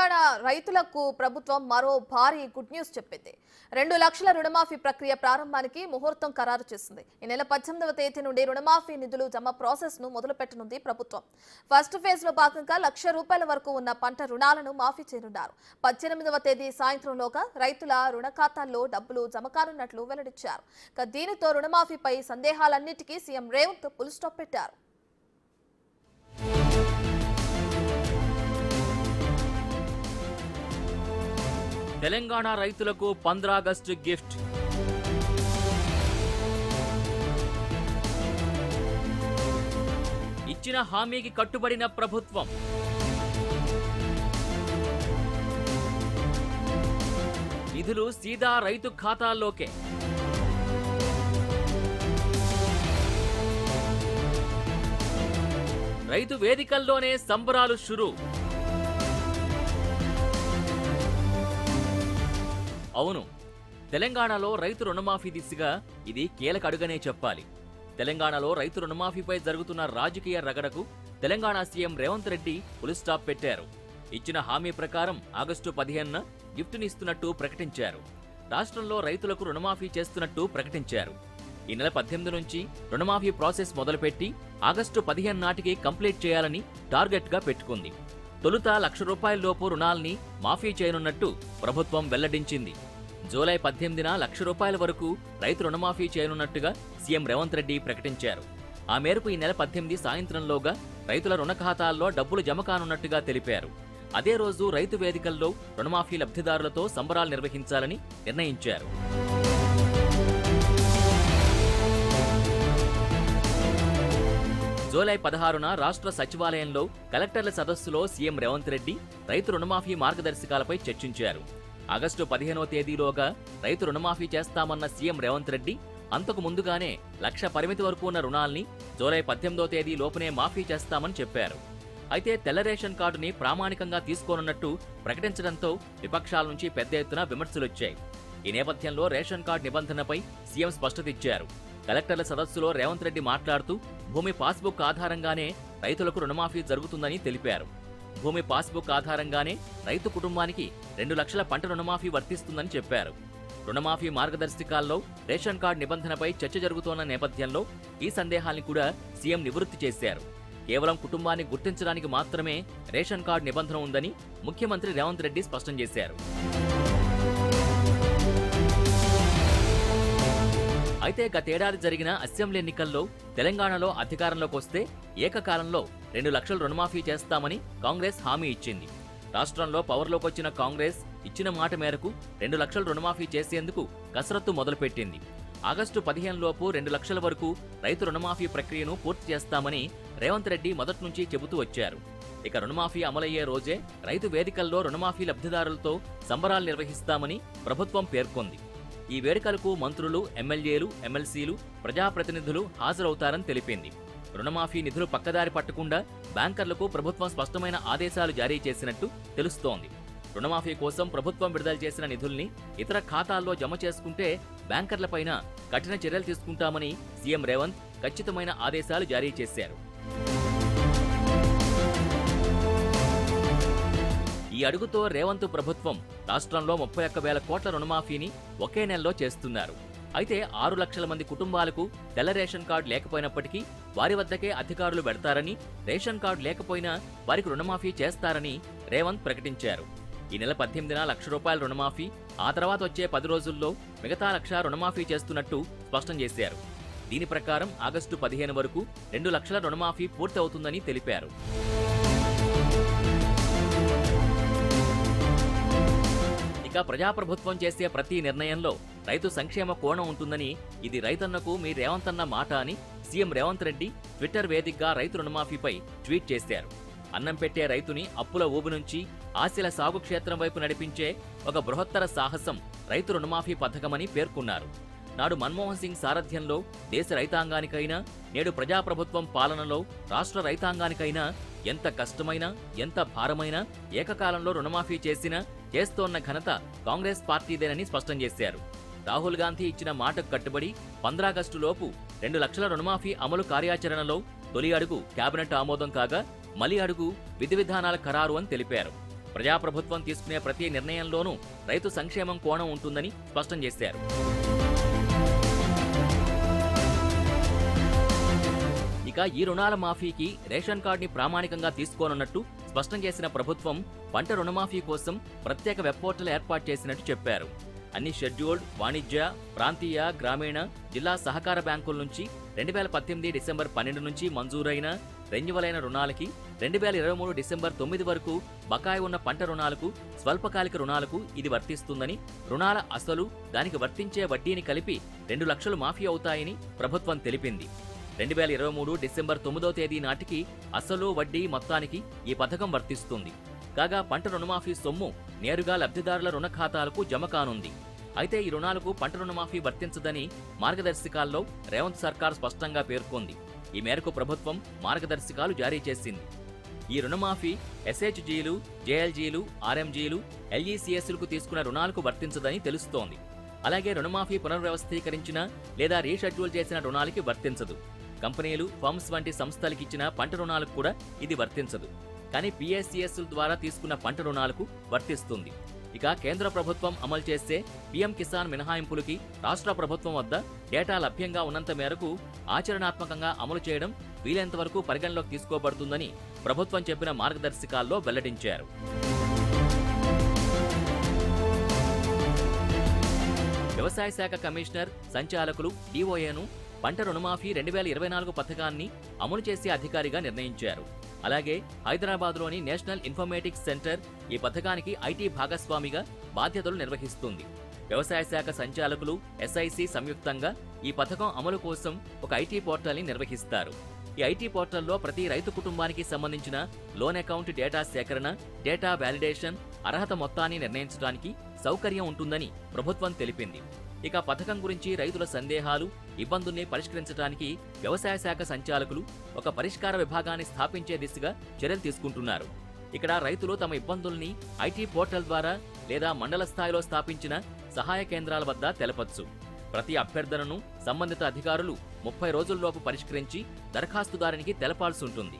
తెలంగాణ రైతులకు ప్రభుత్వం మరో భారీ గుడ్ న్యూస్ చెప్పింది. రెండు లక్షల రుణమాఫీ ప్రక్రియ ప్రారంభానికి ముహూర్తం ఖరారు చేసింది. ఈ నెల పద్దెనిమిదవ తేదీ నుండి రుణమాఫీ నిధులు జమ ప్రాసెస్ను మొదలుపెట్టనుంది ప్రభుత్వం. ఫస్ట్ ఫేజ్లో భాగంగా లక్ష రూపాయల వరకు ఉన్న పంట రుణాలను మాఫీ చేయనున్నారు. పద్దెనిమిదవ తేదీ సాయంత్రంలోగా రైతుల రుణ ఖాతాల్లో డబ్బులు జమ కానున్నట్లు వెల్లడించారు. దీనితో రుణమాఫీపై సందేహాలన్నిటికీ సీఎం రేవంత్ ఫుల్ స్టాప్ పెట్టారు. తెలంగాణ రైతులకు పంద్రాగస్టు గిఫ్ట్. ఇచ్చిన హామీకి కట్టుబడిన ప్రభుత్వం. నిధులు సీదా రైతు ఖాతాల్లోకే. రైతు వేదికల్లోనే సంబరాలు షురూ. అవును. తెలంగాణలో రైతు రుణమాఫీ దిశగా ఇది కీలక అడుగనే చెప్పాలి. తెలంగాణలో రైతు రుణమాఫీపై జరుగుతున్న రాజకీయ రగడకు తెలంగాణ సీఎం రేవంత్ రెడ్డి స్టాప్ పెట్టారు. ఇచ్చిన హామీ ప్రకారం ఆగస్టు పదిహేనున గిఫ్ట్నిస్తున్నట్టు ప్రకటించారు. రాష్ట్రంలో రైతులకు రుణమాఫీ చేస్తున్నట్టు ప్రకటించారు. ఈ నెల పద్దెనిమిది నుంచి రుణమాఫీ ప్రాసెస్ మొదలుపెట్టి ఆగస్టు పదిహేను నాటికి కంప్లీట్ చేయాలని టార్గెట్గా పెట్టుకుంది. తొలుత లక్ష రూపాయల లోపు రుణాల్ని మాఫీ చేయనున్నట్టు ప్రభుత్వం వెల్లడించింది. జూలై పద్దెనిమిదిన లక్ష రూపాయల వరకు రైతు రుణమాఫీ చేయనున్నట్టుగా సీఎం రేవంత్ రెడ్డి ప్రకటించారు. ఆ మేరకు ఈ నెల పద్దెనిమిది సాయంత్రంలోగా రైతుల రుణ ఖాతాల్లో డబ్బులు జమ కానున్నట్టుగా తెలిపారు. అదే రోజు రైతు వేదికల్లో రుణమాఫీ లబ్ధిదారులతో సంబరాలు నిర్వహించాలని నిర్ణయించారు. జూలై పదహారున రాష్ట్ర సచివాలయంలో కలెక్టర్ల సదస్సులో సీఎం రేవంత్ రెడ్డి రైతు రుణమాఫీ మార్గదర్శకాలపై చర్చించారు. ఆగస్టు పదిహేనవ తేదీలోగా రైతు రుణమాఫీ చేస్తామన్న సీఎం రేవంత్ రెడ్డి అంతకు ముందుగానే లక్ష పరిమితి వరకు ఉన్న రుణాల్ని జూలై పద్దెనిమిదో తేదీ లోపునే మాఫీ చేస్తామని చెప్పారు. అయితే తెల్ల రేషన్ కార్డుని ప్రామాణికంగా తీసుకోనున్నట్టు ప్రకటించడంతో విపక్షాల నుంచి పెద్ద ఎత్తున విమర్శలొచ్చాయి. ఈ నేపథ్యంలో రేషన్ కార్డు నిబంధనపై సీఎం స్పష్టత ఇచ్చారు కలెక్టర్ల సదస్సులో రేవంత్ రెడ్డి మాట్లాడుతూ భూమి పాస్బుక్ ఆధారంగానే రైతులకు రుణమాఫీ జరుగుతుందని తెలిపారు. భూమి పాస్బుక్ ఆధారంగానే రైతు కుటుంబానికి రెండు లక్షల పంట రుణమాఫీ వర్తిస్తుందని చెప్పారు. రుణమాఫీ మార్గదర్శకాల్లో రేషన్ కార్డు నిబంధనపై చర్చ జరుగుతోన్న నేపథ్యంలో ఈ సందేహాల్ని కూడా సీఎం నివృత్తి చేశారు. కేవలం కుటుంబాన్ని గుర్తించడానికి మాత్రమే రేషన్ కార్డు నిబంధన ఉందని ముఖ్యమంత్రి రేవంత్ రెడ్డి స్పష్టం చేశారు. అయితే గతేడాది జరిగిన అసెంబ్లీ ఎన్నికల్లో తెలంగాణలో అధికారంలోకి వస్తే ఏకకాలంలో రెండు లక్షల రుణమాఫీ చేస్తామని కాంగ్రెస్ హామీ ఇచ్చింది. రాష్ట్రంలో పవర్లోకి వచ్చిన కాంగ్రెస్ ఇచ్చిన మాట మేరకు రెండు లక్షల రుణమాఫీ చేసేందుకు కసరత్తు మొదలుపెట్టింది. ఆగస్టు పదిహేను లోపు రెండు లక్షల వరకు రైతు రుణమాఫీ ప్రక్రియను పూర్తి చేస్తామని రేవంత్ రెడ్డి మొదటి నుంచి చెబుతూ వచ్చారు. ఇక రుణమాఫీ అమలయ్యే రోజే రైతు వేదికల్లో రుణమాఫీ లబ్ధిదారులతో సంబరాలు నిర్వహిస్తామని ప్రభుత్వం పేర్కొంది. ఈ వేడుకలకు మంత్రులు ఎమ్మెల్యేలు ఎమ్మెల్సీలు ప్రజాప్రతినిధులు హాజరవుతారని తెలిపింది. రుణమాఫీ నిధులు పక్కదారి పట్టకుండా బ్యాంకర్లకు ప్రభుత్వం స్పష్టమైన ఆదేశాలు జారీ చేసినట్టు తెలుస్తోంది. రుణమాఫీ కోసం ప్రభుత్వం విడుదల చేసిన నిధుల్ని ఇతర ఖాతాల్లో జమ చేసుకుంటే బ్యాంకర్లపైన కఠిన చర్యలు తీసుకుంటామని సీఎం రేవంత్ ఖచ్చితమైన ఆదేశాలు జారీ చేశారు. ఈ అడుగుతో రేవంత్ ప్రభుత్వం రాష్ట్రంలో ముప్పై ఒక్క వేల కోట్ల రుణమాఫీని ఒకే నెలలో చేస్తున్నారు. అయితే ఆరు లక్షల మంది కుటుంబాలకు తెల్ల రేషన్ కార్డు లేకపోయినప్పటికీ వారి వద్దకే అధికారులు పెడతారని రేషన్ కార్డు లేకపోయినా వారికి రుణమాఫీ చేస్తారని రేవంత్ ప్రకటించారు. ఈ నెల పద్దెనిమిదిన లక్ష రూపాయల రుణమాఫీ ఆ తర్వాత వచ్చే పది రోజుల్లో మిగతా లక్ష రుణమాఫీ చేస్తున్నట్టు స్పష్టం చేశారు. దీని ప్రకారం ఆగస్టు పదిహేను వరకు రెండు లక్షల రుణమాఫీ పూర్తవుతుందని తెలిపారు. ఇక ప్రజాప్రభుత్వం చేసే ప్రతి నిర్ణయంలో రైతు సంక్షేమ కోణం ఉంటుందని ఇది రైతన్నకు మీ రేవంతన్న మాట అని సీఎం రేవంత్ రెడ్డి ట్విట్టర్ వేదికగా రైతు రుణమాఫీపై ట్వీట్ చేశారు. అన్నం పెట్టే రైతుని అప్పుల ఊబు నుంచి ఆశల సాగు క్షేత్రం వైపు నడిపించే ఒక బృహత్తర సాహసం రైతు రుణమాఫీ పథకమని పేర్కొన్నారు. నాడు మన్మోహన్ సింగ్ సారథ్యంలో దేశ రైతాంగానికైనా నేడు ప్రజాప్రభుత్వం పాలనలో రాష్ట్ర రైతాంగానికైనా ఎంత కష్టమైనా ఎంత భారమైనా ఏకకాలంలో రుణమాఫీ చేసినా చేస్తోన్న ఘనత కాంగ్రెస్ పార్టీదేనని స్పష్టం చేశారు. రాహుల్ గాంధీ ఇచ్చిన మాటకు కట్టుబడి పంద్రాగస్టు లోపు రెండు లక్షల రుణమాఫీ అమలు కార్యాచరణలో తొలి అడుగు కేబినెట్ ఆమోదం కాగా మలి అడుగు విధి విధానాల ఖరారు అని తెలిపారు. ప్రజాప్రభుత్వం తీసుకునే ప్రతి నిర్ణయంలోనూ రైతు సంక్షేమం కోణం ఉంటుందని స్పష్టం చేశారు. ఇక ఈ రుణాల మాఫీకి రేషన్ కార్డుని ప్రామాణికంగా తీసుకోనున్నట్టు స్పష్టం చేసిన ప్రభుత్వం పంట రుణమాఫీ కోసం ప్రత్యేక వెబ్ పోర్టల్ ఏర్పాటు చేసినట్టు చెప్పారు. అన్ని షెడ్యూల్డ్ వాణిజ్య ప్రాంతీయ గ్రామీణ జిల్లా సహకార బ్యాంకుల నుంచి రెండు వేల పద్దెనిమిది డిసెంబర్ పన్నెండు నుంచి మంజూరైన రెన్యువలైన రుణాలకి రెండు వేల ఇరవై మూడు డిసెంబర్ తొమ్మిది వరకు బకాయి ఉన్న పంట రుణాలకు స్వల్పకాలిక రుణాలకు ఇది వర్తిస్తుందని రుణాల అసలు దానికి వర్తించే వడ్డీని కలిపి రెండు లక్షలు మాఫీ అవుతాయని ప్రభుత్వం తెలిపింది. రెండు వేల ఇరవై మూడు డిసెంబర్ తొమ్మిదో తేదీ నాటికి అసలు వడ్డీ మొత్తానికి ఈ పథకం వర్తిస్తుంది. కాగా పంట రుణమాఫీ సొమ్ము నేరుగా లబ్ధిదారుల రుణ ఖాతాలకు జమ కానుంది. అయితే ఈ రుణాలకు పంట రుణమాఫీ వర్తించదని మార్గదర్శకాల్లో రేవంత్ సర్కార్ స్పష్టంగా పేర్కొంది. ఈ మేరకు ప్రభుత్వం మార్గదర్శకాలు జారీ చేసింది. ఈ రుణమాఫీ ఎస్హెచ్జీలు జేఎల్జీలు ఆర్ఎంజీలు ఎల్ఈసీఎస్లకు తీసుకున్న రుణాలకు వర్తించదని తెలుస్తోంది. అలాగే రుణమాఫీ పునర్వ్యవస్థీకరించిన లేదా రీషెడ్యూల్ చేసిన రుణాలకి వర్తించదు. కంపెనీలు ఫర్మ్స్ వంటి సంస్థలకు ఇచ్చిన పంట రుణాలకు కూడా ఇది వర్తించదు. కానీ పిఎస్సిఎస్ ద్వారా తీసుకున్న పంట రుణాలకు వర్తిస్తుంది. ఇక కేంద్ర ప్రభుత్వం అమలు చేసే పీఎం కిసాన్ మినహాయింపులకి రాష్ట్ర ప్రభుత్వం వద్ద డేటా లభ్యంగా ఉన్నంత మేరకు ఆచరణాత్మకంగా అమలు చేయడం వీలైనంత వరకు పరిగణలోకి తీసుకోబడుతుందని ప్రభుత్వం చెప్పిన మార్గదర్శకాల్లో వెల్లడించారు. వ్యవసాయ శాఖ కమిషనర్ సంచాలకులు డిఓఏను పంట రుణమాఫీ రెండు వేల ఇరవై నాలుగు పథకాన్ని అమలు చేసే అధికారిగా నిర్ణయించారు. అలాగే హైదరాబాద్లోని నేషనల్ ఇన్ఫర్మేటిక్స్ సెంటర్ ఈ పథకానికి ఐటీ భాగస్వామిగా బాధ్యతలు నిర్వహిస్తుంది. వ్యవసాయ శాఖ సంచాలకులు ఎస్ఐసి సంయుక్తంగా ఈ పథకం అమలు కోసం ఒక ఐటీ పోర్టల్ని నిర్వహిస్తారు. ఈ ఐటీ పోర్టల్లో ప్రతి రైతు కుటుంబానికి సంబంధించిన లోన్ అకౌంట్ డేటా సేకరణ డేటా వ్యాలిడేషన్ అర్హత మొత్తాన్ని నిర్ణయించడానికి సౌకర్యం ఉంటుందని ప్రభుత్వం తెలిపింది. ఇక పథకం గురించి రైతుల సందేహాలు ఇబ్బందుల్ని పరిష్కరించడానికి వ్యవసాయ శాఖ సంచాలకులు ఒక పరిష్కార విభాగాన్ని స్థాపించే దిశగా చర్యలు తీసుకుంటున్నారు. ఇక్కడ రైతులు తమ ఇబ్బందుల్ని ఐటీ పోర్టల్ ద్వారా లేదా మండల స్థాయిలో స్థాపించిన సహాయ కేంద్రాల వద్ద తెలపచ్చు. ప్రతి అభ్యర్థనను సంబంధిత అధికారులు ముప్పై రోజుల్లోపు పరిష్కరించి దరఖాస్తుదారునికి తెలపాల్సి ఉంటుంది.